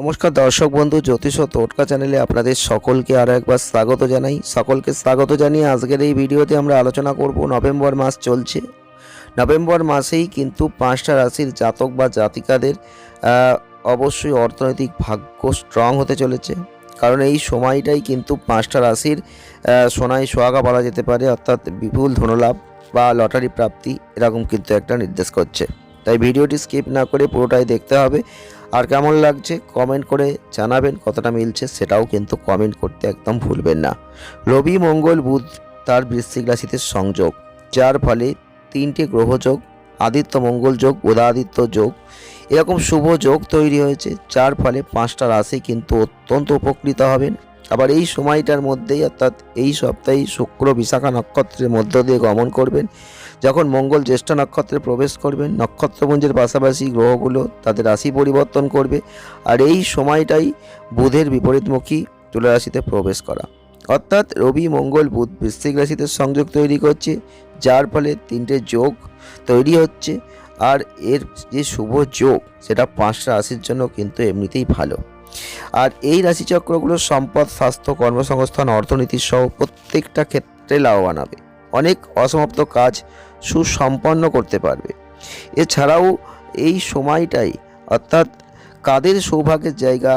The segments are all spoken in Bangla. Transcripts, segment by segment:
নমস্কার দর্শক বন্ধু, জ্যোতিষ টোটকা চ্যানেলে আপনাদের সকলকে আরও একবার স্বাগত জানাই। সকলকে স্বাগত জানিয়ে আজকের এই ভিডিওতে আমরা আলোচনা করব নভেম্বর মাস চলছে। নভেম্বর মাসেই কিন্তু পাঁচটা রাশির জাতক বা জাতিকাদের অবশ্যই অর্থনৈতিক ভাগ্য স্ট্রং হতে চলেছে। কারণ এই সময়টাই কিন্তু পাঁচটা রাশির সোনায় সোহাগা বলা যেতে পারে, অর্থাৎ বিপুল ধনলাভ বা লটারি প্রাপ্তি, এরকম কিন্তু একটা নির্দেশ করছে। তাই ভিডিওটি স্কিপ না করে পুরোটাই দেখতে হবে। আর কেমন লাগছে কমেন্ট করে জানাবেন, কতটা মিলছে সেটাও কিন্তু কমেন্ট করতে একদম ভুলবেন না। রবি, মঙ্গল, বুধ তার বৃশ্চিক রাশিতে সংযোগ, যার ফলে তিনটি গ্রহযোগ আদিত্য মঙ্গল যোগ উদাদিত্য যোগ, এরকম শুভ যোগ তৈরি হয়েছে, যার ফলে পাঁচটা রাশি কিন্তু অত্যন্ত উপকৃত হবেন। আবার এই সময়টার মধ্যেই অর্থাৎ এই সপ্তাহে শুক্র বিশাখা নক্ষত্রের মধ্য দিয়ে গমন করবেন। যখন মঙ্গল জ্যেষ্ঠ নক্ষত্রে প্রবেশ করবেন, নক্ষত্রপুঞ্জের পাশাপাশি গ্রহগুলো তাদের রাশি পরিবর্তন করবে। আর এই সময়টাই বুধের বিপরীতমুখী তুলা রাশিতে প্রবেশ করা। অর্থাৎ রবি, মঙ্গল, বুধ বৃশ্চিক রাশিতে সংযোগ তৈরি করছে, যার ফলে তিনটে যোগ তৈরি হচ্ছে। আর এর যে শুভ যোগ, সেটা পাঁচটা রাশির জন্য কিন্তু এমনিতেই ভালো। আর এই রাশিচক্রগুলো সম্পদ, স্বাস্থ্য, কর্মসংস্থান, অর্থনীতি সহ প্রত্যেকটা ক্ষেত্রে লাভবান হবে। অনেক অসমাপ্ত কাজ সুসম্পন্ন করতে পারবে। এছাড়াও এই সময়টাই অর্থাৎ কাদের সৌভাগ্যের জায়গা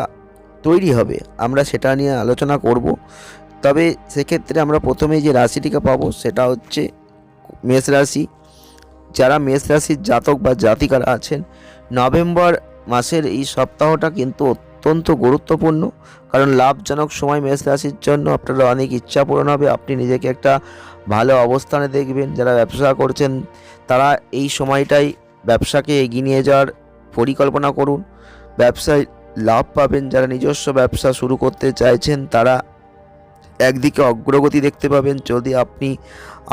তৈরি হবে, আমরা সেটা নিয়ে আলোচনা করব। তবে সেক্ষেত্রে আমরা প্রথমে যে রাশিটিকে পাবো সেটা হচ্ছে মেষ রাশি। যারা মেষ রাশির জাতক বা জাতিকারা আছেন, নভেম্বর মাসের এই সপ্তাহটা কিন্তু অত্যন্ত গুরুত্বপূর্ণ, কারণ লাভজনক সময় মেষ রাশির জন্য আপনার অনেক ইচ্ছা পূরণ হবে। আপনি নিজেকে একটা ভালো অবস্থানে দেখবেন, যারা ব্যবসা করছেন, তারা এই সময়টাই ব্যবসাকে এগিয়ে নিয়ে যাওয়ার পরিকল্পনা করুন। ব্যবসায় লাভ পাবেন, যারা নিজস্ব ব্যবসা শুরু করতে চাইছেন, তারা একদিকে অগ্রগতি দেখতে পাবেন। যদি আপনি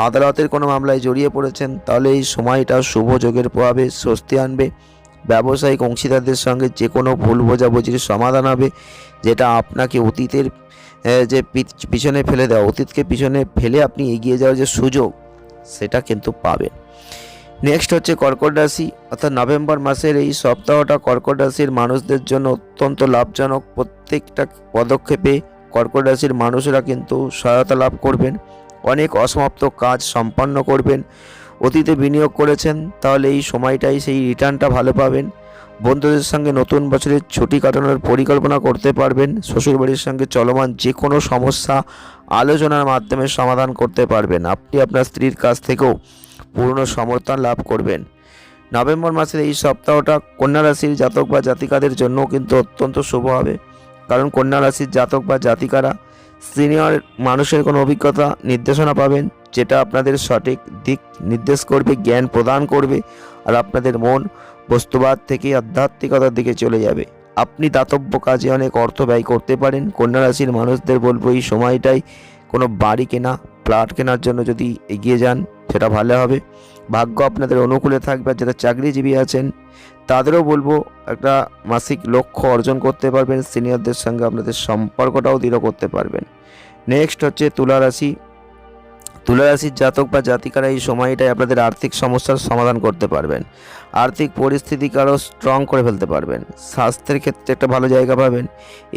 আদালতের কোনো মামলায় জড়িয়ে পড়েছেন, তাহলে এই সময়টা শুভ যোগের প্রভাবে স্বস্তি আনবে। ব্যবসায়িক অংশীদারদের সঙ্গে যে কোনো ভুল বোঝাবুঝির সমাধান হবে, যেটা আপনাকে অতীতের যে পিছনে ফেলে দেওয়া, অতীতকে পিছনে ফেলে আপনি এগিয়ে যাওয়ার যে সুযোগ, সেটা কিন্তু পাবেন। নেক্সট হচ্ছে কর্কট রাশি, অর্থাৎ নভেম্বর মাসের এই সপ্তাহটা কর্কট রাশির মানুষদের জন্য অত্যন্ত লাভজনক। প্রত্যেকটা পদক্ষেপে কর্কট রাশির মানুষেরা কিন্তু সহায়তা লাভ করবেন, অনেক অসমাপ্ত কাজ সম্পন্ন করবেন। অতীতে বিনিয়োগ করেছেন, তাহলে এই সময়টাই সেই রিটার্নটা ভালো পাবেন। বন্ধুদের সঙ্গে নতুন বছরের ছুটি কাটানোর পরিকল্পনা করতে পারবেন, শ্বশুরবাড়ির সঙ্গে চলমান যে কোনো সমস্যা আলোচনার মাধ্যমে সমাধান করতে পারবেন। আপনি আপনার স্ত্রীর কাছ থেকেও পূর্ণ সমর্থন লাভ করবেন। নভেম্বর মাসের এই সপ্তাহটা কন্যা রাশির জাতক বা জাতিকাদের জন্য কিন্তু অত্যন্ত শুভ হবে। কারণ কন্যা রাশির জাতক বা জাতিকারা সিনিয়র মানুষের কোনো অভিজ্ঞতা, নির্দেশনা পাবেন, যেটা আপনাদের সঠিক দিক নির্দেশ করবে, জ্ঞান প্রদান করবে, আর আপনাদের মন বস্তুবাদ থেকে আধ্যাত্মিকতার দিকে চলে যাবে। আপনি দাতব্য কাজে অনেক অর্থ ব্যয় করতে পারেন। কন্যা রাশির মানুষদের বলব, এই সময়টাই কোনো বাড়ি কেনা প্লাট কেনার জন্য যদি এগিয়ে যান, সেটা ভালো হবে। ভাগ্য আপনাদের অনুকূলে থাকবে, আর যারা চাকরিজীবী আছেন, তাদেরও বলব একটা মাসিক লক্ষ্য অর্জন করতে পারবেন সিনিয়রদের সঙ্গে আপনাদের সম্পর্কটাও দৃঢ় করতে পারবেন। নেক্সট হচ্ছে তুলা রাশি। তুলা রাশির জাতক বা জাতিকারা এই সময়টায় আপনাদের আর্থিক সমস্যার সমাধান করতে পারবেন। আর্থিক পরিস্থিতিকে আরও স্ট্রং করে ফেলতে পারবেন। স্বাস্থ্যের ক্ষেত্রে একটা ভালো জায়গা পাবেন।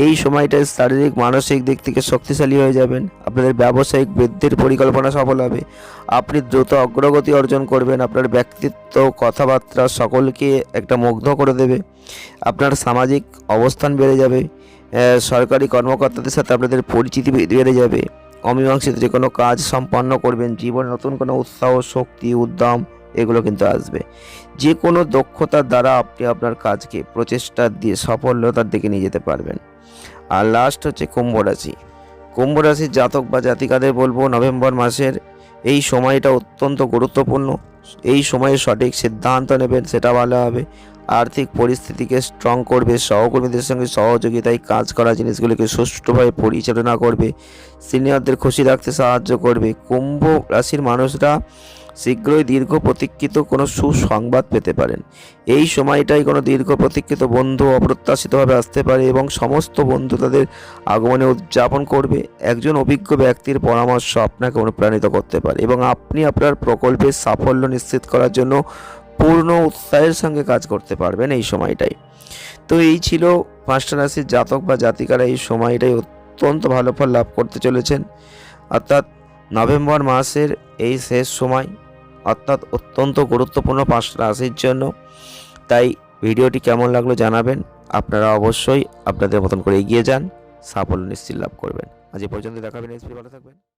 এই সময়টায় শারীরিক, মানসিক দিক থেকে শক্তিশালী হয়ে যাবেন। আপনাদের ব্যবসায়িক বৃদ্ধির পরিকল্পনা সফল হবে। আপনি দ্রুত অগ্রগতি অর্জন করবেন। আপনার ব্যক্তিত্ব, কথাবার্তা সকলকে একটা মুগ্ধ করে দেবে। আপনার সামাজিক অবস্থান বেড়ে যাবে। সরকারি কর্মকর্তাদের সাথে আপনাদের পরিচিতি বেড়ে যাবে। অমীমাংসিত যে কোনো কাজ সম্পন্ন করবেন, জীবনে নতুন কোনো উৎসাহ, শক্তি, উদ্যম, এগুলো কিন্তু আসবে। যে কোনো দক্ষতার দ্বারা আপনি আপনার কাজকে প্রচেষ্টা দিয়ে সফলতার দিকে নিয়ে যেতে পারবেন। আর লাস্ট হচ্ছে কুম্ভ রাশি। কুম্ভ রাশির জাতক বা জাতিকাদের বলব, নভেম্বর মাসের এই সময়টা অত্যন্ত গুরুত্বপূর্ণ। এই সময়ে সঠিক সিদ্ধান্ত নেবেন, সেটা ভালো হবে। আর্থিক পরিস্থিতিকে স্ট্রং করবে, সহকর্মীদের সঙ্গে সহযোগিতায় কাজ করা জিনিসগুলিকে সুষ্ঠুভাবে পরিচালনা করবে। সিনিয়রদের খুশি রাখতে সাহায্য করবে। কুম্ভ রাশির মানুষরা শীঘ্রই দীর্ঘ প্রতীক্ষিত কোনো সুসংবাদ পেতে পারেন। এই সময়টাই কোনো দীর্ঘ প্রতীক্ষিত বন্ধু অপ্রত্যাশিতভাবে আসতে পারে এবং সমস্ত বন্ধু তাদের আগমনে উদযাপন করবে। একজন অভিজ্ঞ ব্যক্তির পরামর্শ আপনাকে অনুপ্রাণিত করতে পারে এবং আপনি আপনার প্রকল্পের সাফল্য নিশ্চিত করার জন্য পূর্ণ উৎসাহের সঙ্গে কাজ করতে পারবেন এই সময়টাই। তো এই ছিল পাঁচটা রাশির জাতক বা জাতিকারা এই সময়টাই অত্যন্ত ভালো ফল লাভ করতে চলেছেন। অর্থাৎ নভেম্বর মাসের এই শেষ সময় অর্থাৎ অত্যন্ত গুরুত্বপূর্ণ পাঁচ রাশির জন্য। তাই ভিডিওটি কেমন লাগল জানাবেন। আপনারা অবশ্যই আপনাদের মতন করে এগিয়ে যান। সাফল্য নিশ্চিত লাভ করবেন। আজ পর্যন্ত দেখাবেন এসপি ভালো থাকবেন।